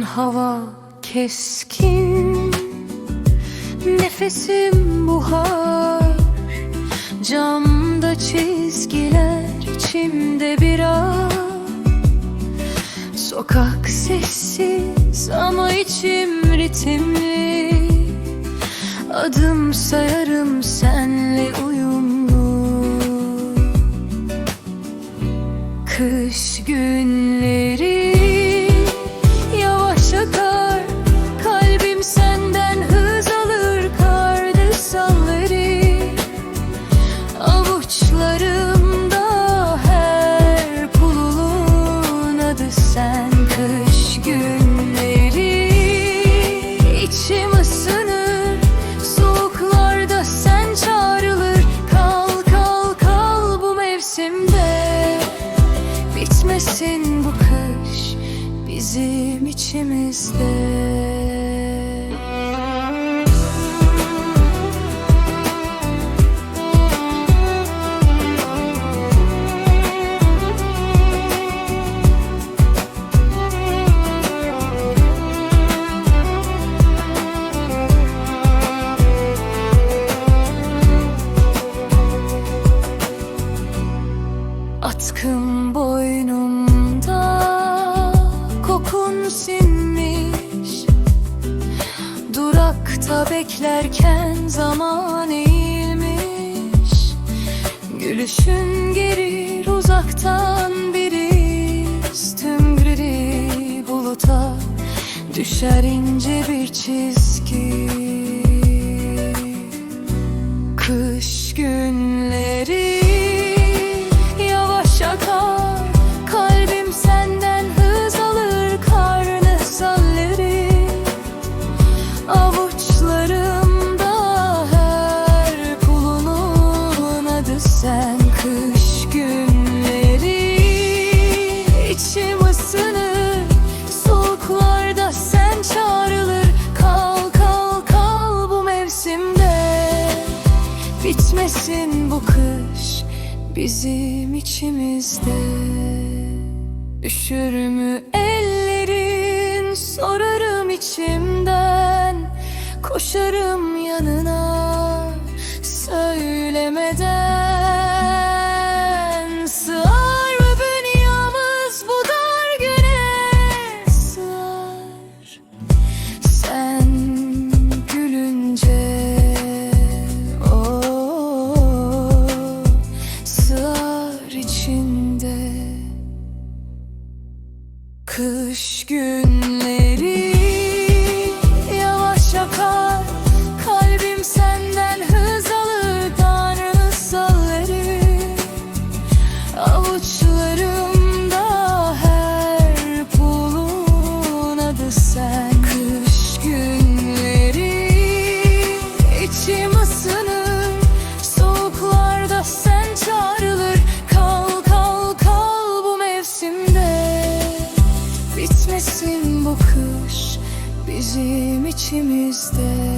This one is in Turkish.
hava keskin Nefesim buhar. Camda çizgiler içimde bir ağ Sokak sessiz ama içim ritimli. Adım sayarım senle uyumlu. Kış günleri bizim içimizde. Atkım boynumda kokun sinmiş Durakta beklerken zaman eğilmiş. Gülüşün gelir uzaktan bir iz Tüm gri buluta düşer ince bir çizgi. Kış günleri Bitmesin bu kış bizim içimizde. Üşür mü ellerin? Sorarım içimden. Koşarım yanına içinde. Kış günleri yavaş akar. Kalbim senden hız alır Tanrı salları Avuçlarımda her pulun adı sen. Kış günleri içim bizim içimizde